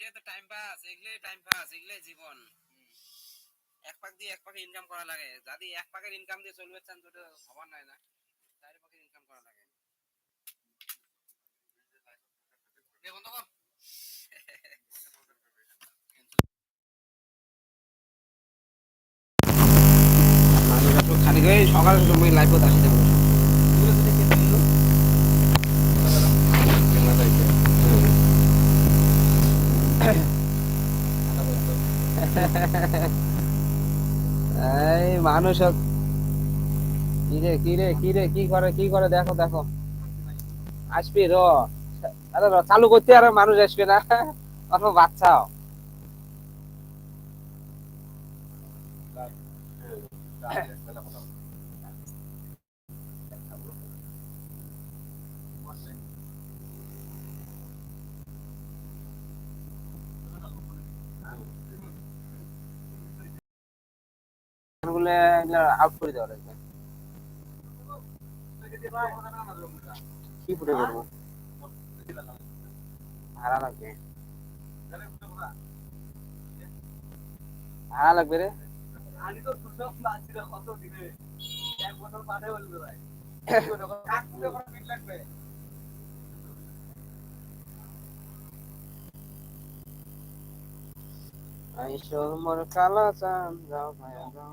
এটাই তো time pass এগুলোই টাইম পাস এগুলোই জীবন। এক পাক দিয়ে এক পাকে ইনকাম করা লাগে। যদি এক পাকের ইনকাম দিয়ে চলবে চান তো হবার নয় না। চার পাকের ইনকাম করা লাগে। দেখুন তো মানুষ একটু সকালে সময় লাইফ আসতে এই মানুষ সব- কি রে, কি করে কি করে? দেখো দেখো। আসবি, র। আরে চালু করতে আর মানুষ আসবে না। অল্প বাচ্চাও গুলো আউট করে দেওয়া লাগবে। কি ফুটে করব ভাড়া লাগবে। ভাড়া লাগবে রে। লাগবে চান যাও ভাই যাও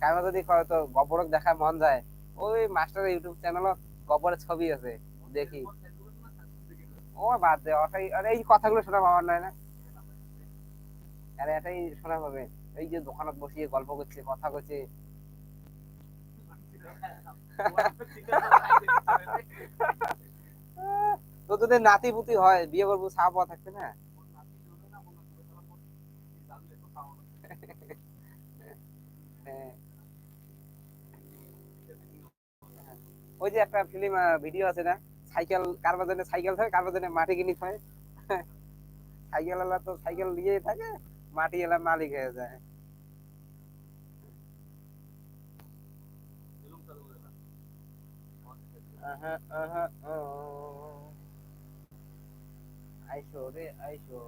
কারণ যদি কয় তো গবরক দেখা মন যায়, ওই মাস্টার ইউটিউব চ্যানেল গবরের ছবি আছে, দেখি। ও বাদ দে আরে এই কথাগুলো শোনা পাওয়ার নয় না? আরে এটাই শোনা পাবে। এই যে দোকানত বসিয়ে গল্প করছে, কথা করছে তো তোদের নাতি পুতি হয়, বিয়ে করব, চা পাওয়া থাকবে না? হ্যাঁ। ওই যে একটা ফিল্ম ভিডিও আছে না? সাইকেল কারবার জন্য সাইকেল থাকে কারবার জন্য মাটি কিনি হয় সাইকেল এলা তো সাইকেল নিয়ে থাকে মাটি এলা মালিক হয়ে যায়। আহা, আহা, ও। আইসো রে আইসো।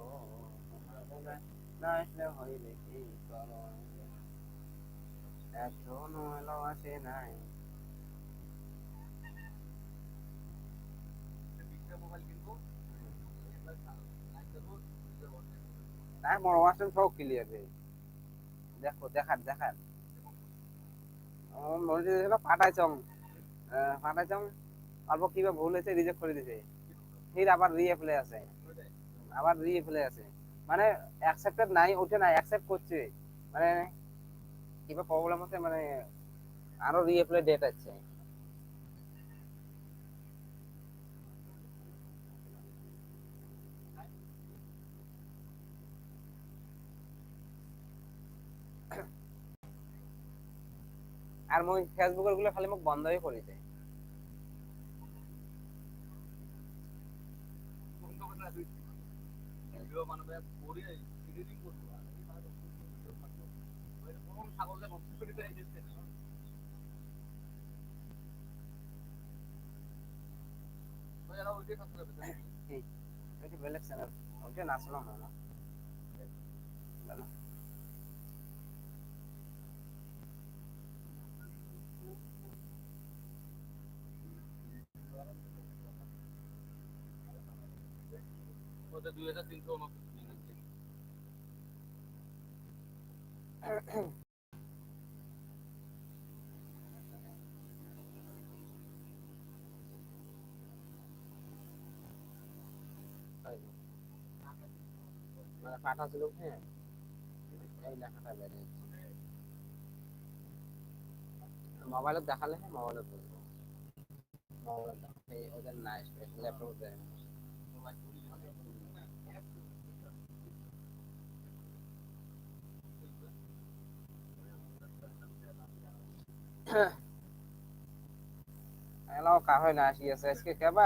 না আসলে হইলে কি করো? এখনও এলো আসে নাই। না মাস্টার সব ক্লিয়ার রে দেখো দেখান দেখান। আমার মনে হচ্ছে ফাটাইছং অল্প কিবা ভুল হয়েছে রিজেক্ট করে দিছে ফির আবার রিঅ্যাপ্লাই আছে আবার রিঅ্যাপ্লাই আছে মানে অ্যাকসেপ্টেড নাই ওঠে না অ্যাকসেপ্ট করছে। মানে কিবা প্রবলেম আছে মানে আরও রিঅ্যাপ্লাই ডেট আছে। আর মই ফেসবুকেরগুলো খালি মোক বন্ধই দেয় ওইটা বেলেগ ওইটা নাচলাম না? দুই হাজার তিনশো উনত্রিশ মানে পাঠা ছিল হ্যাঁ এই লেখাটা বেড়ে মোবাইলে দেখালে হ্যাঁ মোবাইলে বলব মোবাইলে দেখালে ওদের না ল্যাপটপ দেয় এলাও কাহয় না, আসি আছে। আজকে কেবা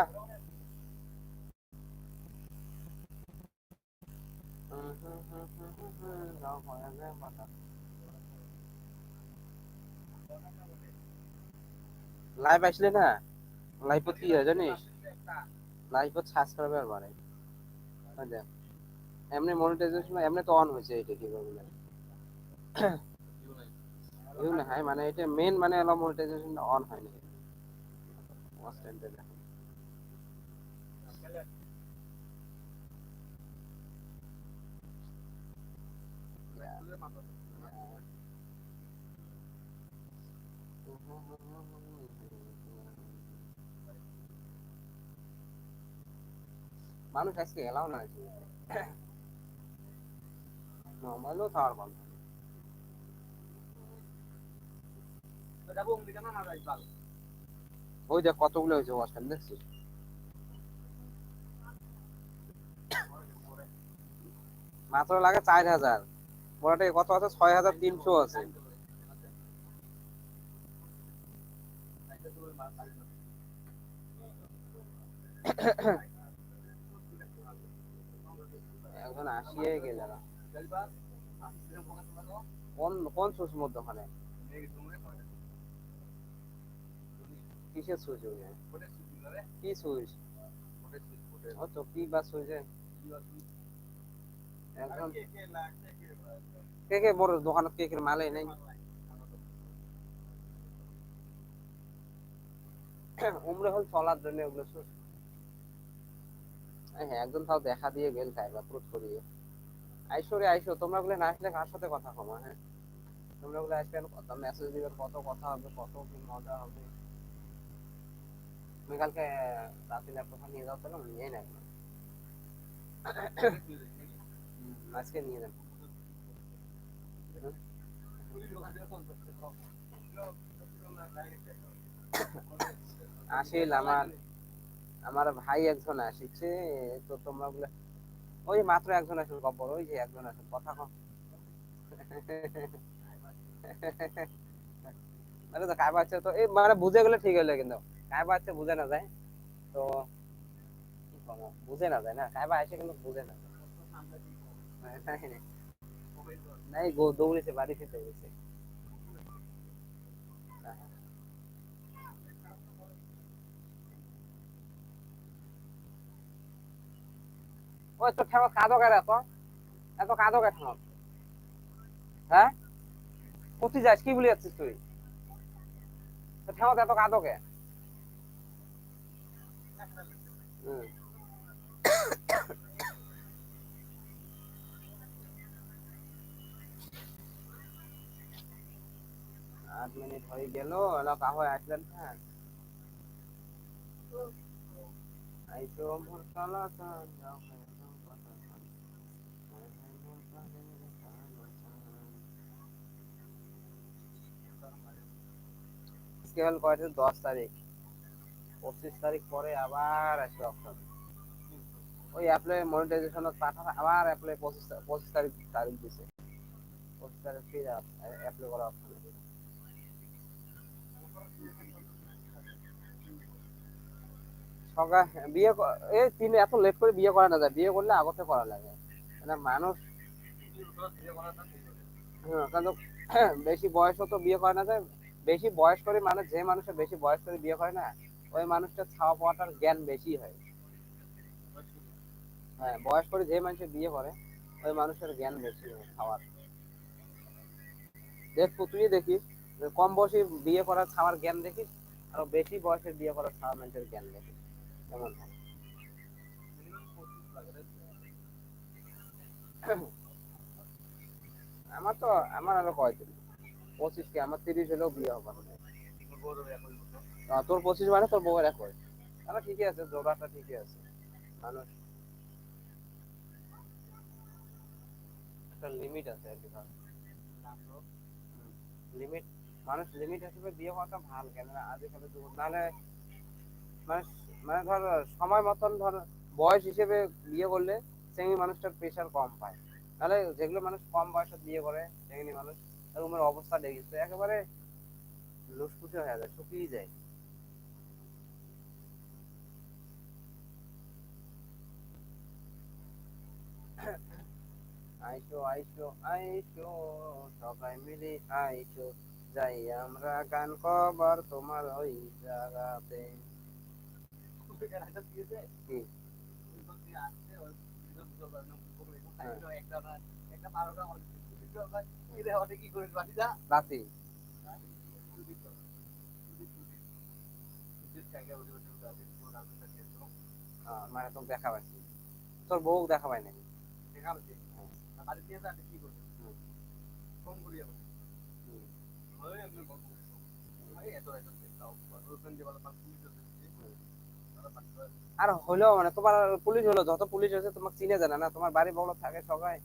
লাইভ আসলে না? লাইভত কি হয় জানিস? লাইভত সাবস্ক্রাইবার বাড়ে? এমনি মনিটাইজেশন এমনি তো অন হয়েছে এটা কি বলব ভিউ না, হয় মানে এটা মেন মানে হলো মনিটাইজেশন অন হয়নি। কনস্ট্যান্ট মানুষ আজকে এলাও না মোবাইলও থাকার কথা ওই দেখ কতগুলো হয়েছে ওয়াশটার দেখছিস? মাত্র লাগে চার হাজার। মোটামুটি কত আছে? ছয় হাজার তিনশো আছে। এখন আসিয়ে গেল কোন কোন মধ্যে ওখানে কিসের সুইচ কি? ও তো কি বা সুইচে এখন কে কে বড় দোকানত কেকের মালে নাই উমরে হল চলার জন্য ওগুলো সুইচ হ্যাঁ একজন তাও দেখা দিয়ে গেল তাই বা প্রুট করিয়ে আইসো রে আইসো তোমরা বলে না আসলে কার সাথে কথা কমা হ্যাঁ তোমরা গুলো আসলে কত মেসেজ দিবে কত কথা হবে কত কি মজা হবে। তুমি কালকে রাতে ল্যাপটপটা নিয়ে যাও তাহলে নিয়ে আজকে নিয়ে আসিল আমার আমার ভাই একজন আসিছে, তো তোমরা বলে, ওই মাত্র একজন আসল খবর ওই যে একজন আসল, কথা কম আরে তো বাচ্চা তো, এই মানে বুঝে গেলে ঠিক হলো কিন্তু। কায় বাচ্চা বুঝে না যায় তো বুঝে না যায় না কায় বা আসে কিন্তু বুঝে না। নাই, গো দৌড়েছে বাড়ি ফিরতে গেছে ওই তো ঠেমত কাঁদো কেন এত এত কাঁদো কে হ্যাঁ কোথায় যাস কি বলে যাচ্ছিস তুই? ঠেমত এত কাঁদো আট মিনিট হয়ে গেল এলা কাহয় আসলেন হ্যাঁ আইসো মোর কালা চাঁদ যাও। হায় হায়। আজকে হল কয়টা দশ তারিখ পঁচিশ তারিখ পরে আবার আসবে অপশন ওই অ্যাপ্লাই মনিটাইজেশন পাঠাবে আবার অ্যাপ্লাই পঁচিশ পঁচিশ তারিখ তারিখ দিছে। পঁচিশ তারিখ ফিরে অ্যাপ্লাই করা অপশন বিয়ে এই তিন এত লেট করে বিয়ে করা না যায়। বিয়ে করলে আগতে করা লাগে। মানে মানুষ হ্যাঁ, বেশি বয়স তো বিয়ে করে না যায়। বেশি বয়স করে মানে যে মানুষের বেশি বয়স করে বিয়ে করে না ওই মানুষটার খাওয়া পাওয়াটার জ্ঞান বেশি হয়। হ্যাঁ বয়স করে যে মানুষের বিয়ে করে, ওই মানুষের জ্ঞান বেশি হয় খাওয়ার দেখ তুই দেখিস, কম বয়সী বিয়ে করার খাওয়ার জ্ঞান দেখিস, আর বেশি বয়সের বিয়ে করার খাওয়ার মানুষের জ্ঞান দেখিস। কেমন হয়? আমার তো, আমার আরও কয়দিন পঁচিশ কি, আমার তিরিশ হলেও বিয়ে হবে। তোর পঁচিশ মানে তোর বউয়ের এক তাহলে ঠিকই আছে জোড়াটা ঠিকই আছে। মানুষ একটা লিমিট আছে আর কি লিমিট মানুষ লিমিট হিসেবে বিয়ে ভালো কেন আজকাল নাহলে মানে মানে ধর, সময় মতন ধর, বয়স হিসেবে বিয়ে করলে সেমি মানুষটার প্রেশার কম পায়। নাহলে যেগুলো মানুষ কম বয়সে বিয়ে করে, সেগুলি মানুষ তার অবস্থা দেখিস। তো একেবারে লুসফুসে হয়ে যায়, শুকিয়ে যায়। আইসো আইসো আইসো সবাই মিলে আইসো। যাই আমরা গান কবার তোমার ওই জায়গাতে রাতে? মানে তোকে দেখা পাচ্ছি তোর বউ দেখা পায় নাকি দেখা বাড়িতে এসে আর হলো মানে তোমার পুলিশ হলো, যত পুলিশ আছে তোমাকে চিনে জানে না, তোমার বাড়ি বলো থাকে, সবাই।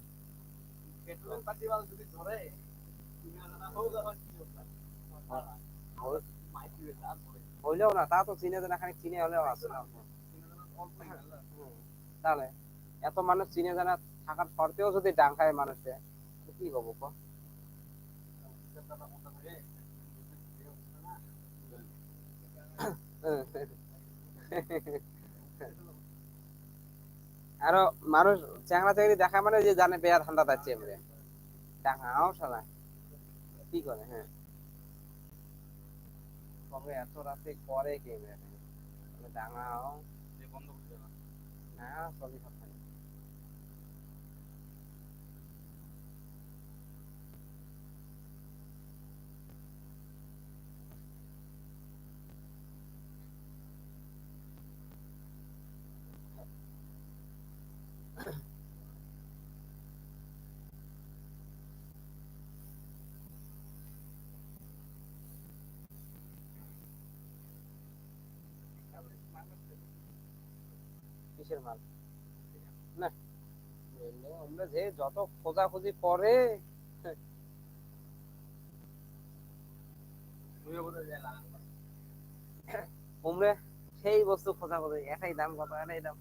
পেট্রোল পাতি ভালো হইলেও না, তা তো চিনে জানা, খানিক চিনে হলেও আছে তাহলে, এত মানুষ চিনে জানা থাকার শর্তেও যদি ডাং খায় মানুষে কি হব আরও মানুষ চ্যাংরা চাকরি দেখা মানে যে জানে বেয়া ঠান্ডা তাচ্ছে এমনি। ডাঙাও সালা কি করে হ্যাঁ। কবে এত রাতে করে কে ডাঙাও না চল্লিশ সপ্তাহে কিসের মাল? না আমরা যে যত খোঁজাখুঁজি করে কর। উমরে সেই বস্তু খোঁজাখুঁজি এটাই দাম কত এটাই দাম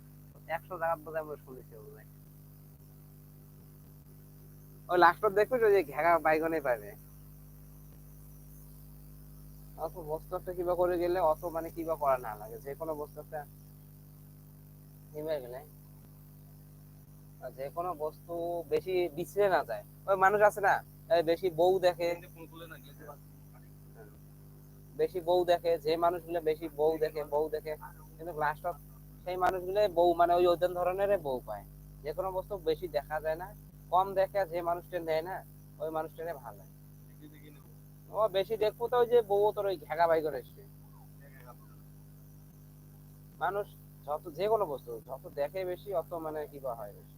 একশো টাকার বোধহয় আমরা শুনেছি ওই লাস্টত দেখবে ওই যে ঘেগা বাইগনে পাবে। অত বস্তু একটা কিবা করে গেলে অত মানে কিবা করা না লাগে, যে কোনো নিমে গেলে। যে কোনো বস্তু বেশি বিছড়ে না যায়। ওই মানুষ আছে না বেশি বউ দেখে। বেশি বউ দেখে, যে মানুষগুলো বেশি বউ দেখে বউ দেখে। কিন্তু লাস্টত সেই মানুষগুলো বউ মানে ওই ওজন ধরনের বউ পায়। যে কোনো বস্তু বেশি দেখা যায় না, কম দেখে যে মানুষটা নেয় না, ওই মানুষটা ভালো। ও বেশি দেখব তো যে বউ তোর ওই ঘেগা বাই করে এসছে। মানুষ যত যে কোনো বস্তু যত দেখে বেশি অত মানে কিবা হয় বেশি।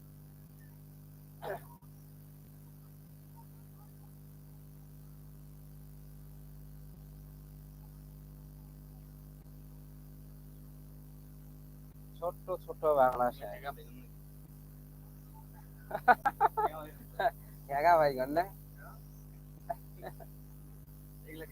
ছোট্ট ছোট্ট বাংলা সাহেব। দেখা পেলাম না।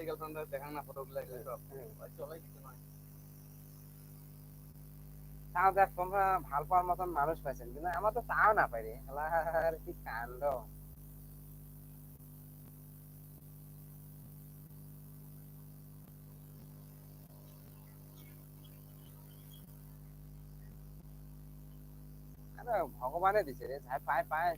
এই দেখান না চলাই কিছু নয়। তাও দেখ তোমরা ভালো পাওয়ার মতন মানুষ পাইছেন কিন্তু আমার তো তাও না পাই রে। কি কাণ্ড। ভগবানে দিছে রে যাই পায় পায়।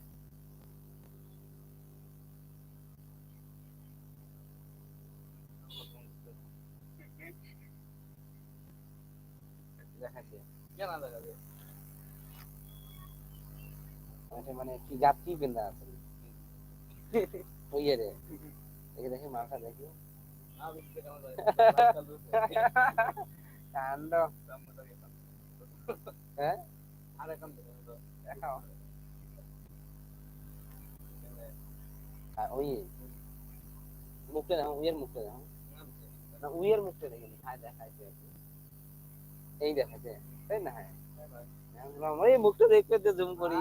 আচ্ছা, মানে ওই হ্যাঁ? মুখটা দেখো উইয়ের মুখটা দেখো। উইয়ের মুখটা দেখে হ্যাঁ, দেখাইছে এই দেখাইছে। তাই না? ওই মুখটা দেখবে তো জুম করি।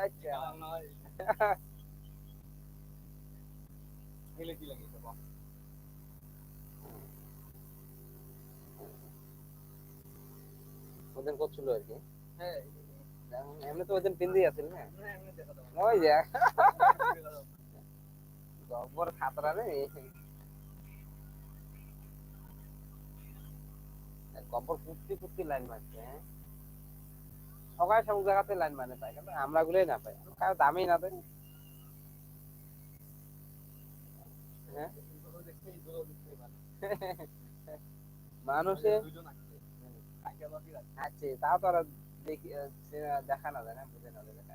আচ্ছা। গেলে কি লাগে তো ওদের করছিল আর কি? হ্যাঁ। এমনি তো ওদের পিন্দি আছিল না? ওই যে। জবর খাতরা রে। কুত্তি কুত্তি লাইন মারছে হ্যাঁ? সবাই সব জায়গাতে লাইন মানে কিন্তু আমরা গুলোই না পাই। কারও দামই না দেয় হ্যাঁ? ভালো মানুষে আছে। তাও তো আর দেখি দেখা না যায় না বুঝে না যায়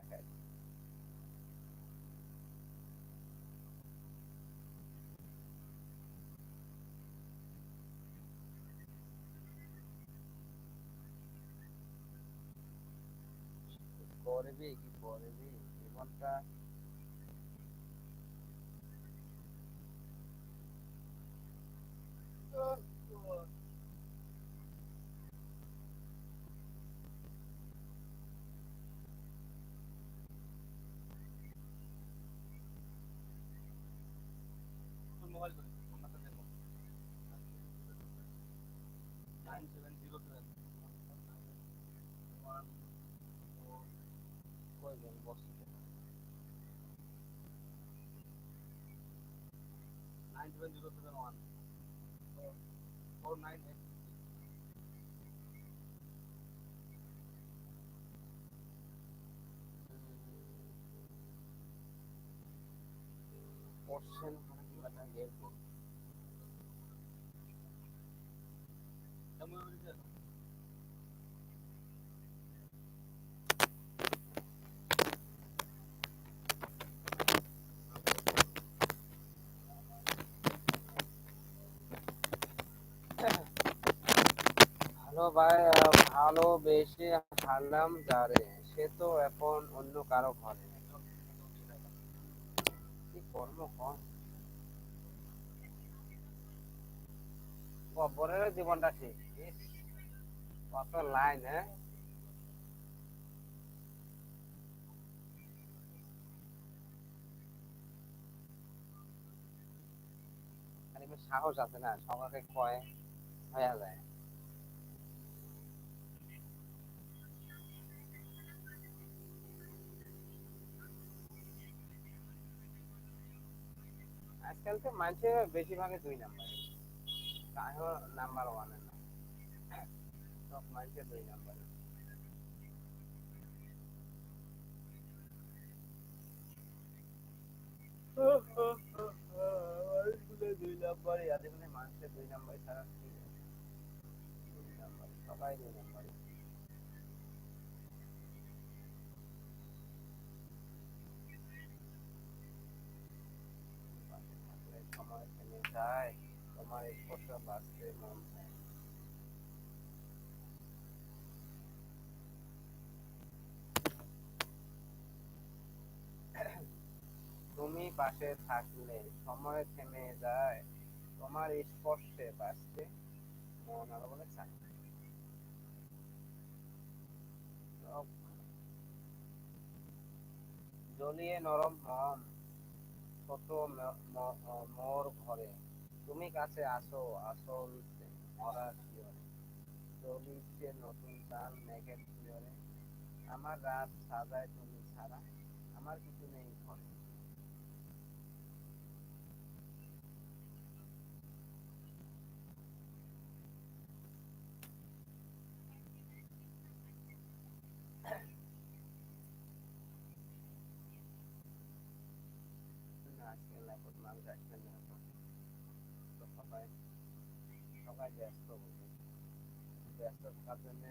আছে। করবি কি করবি জীবনটা তোর mobile nine seven koyacağım boşluk. Nine seven zero seven one. Four, four nine eight. Portion button there. Come. ভালোবেসে হারলাম যারে, সে তো এখন অন্য কারও ঘরে। জীবনটা ঠিক। কত লাইন হ্যাঁ? সাহস আছে না? সবাইকে কয়, হয়ে যায়। আজকাল তো মানুষের বেশিরভাগই দুই নাম্বার কাহিও নাম্বার ওয়ানে না। সব মানুষের দুই নাম্বার দুই আজকাল মানুষের দুই নাম্বার ছাড়া দুই নাম্বার সবাই দুই নাম্বার তোমার স্পর্শ বাঁচতে তুমি পাশে থাকলে সময় থেমে যায়, তোমার স্পর্শে বাঁচতে মন আরও বলে চায় জ্বলিয়ে নরম মন ছোট মোর ঘরে তুমি কাছে আসো, আসল মরা শিয়রে জ্বলিছে নতুন চাল মেঘের শিয়রে আমার রাত সাজায় তুমি ছাড়া আমার কিছু নেই ঘরে মানুষ আসবে না তো। তো সবাই সবাই ব্যস্ত ব্যস্ত থাকার জন্য